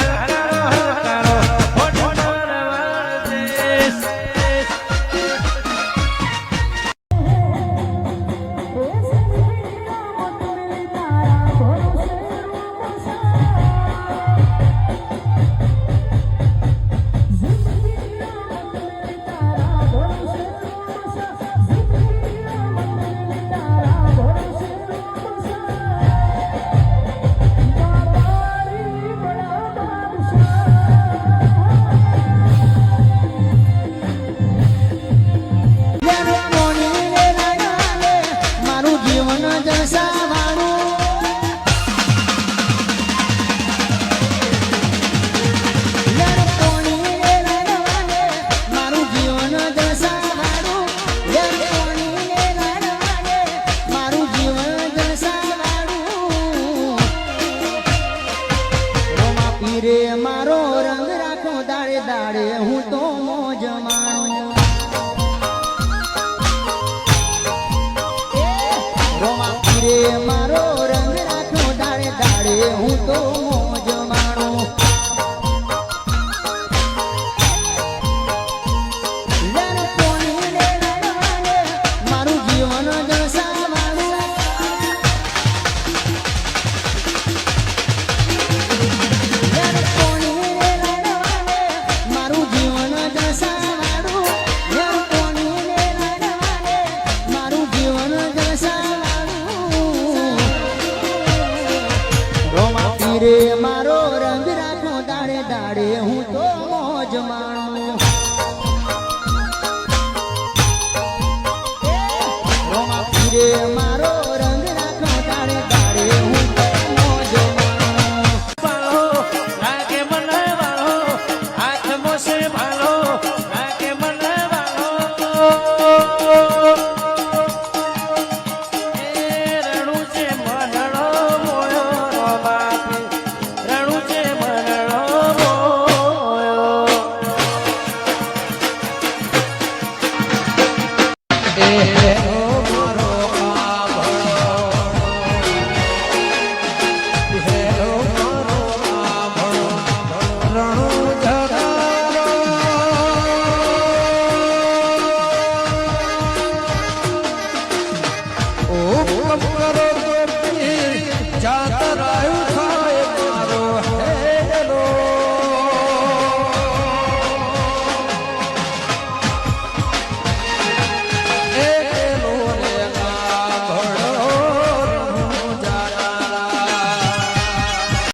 هل દાડે હું તો મોજ માણું. રોમા રે મારો રંગ રાખ્યો દાડે દાડે હું તો રે મારો રંગ રાખો દાડે દાડે હું તો મોજ માણું. રે yeah.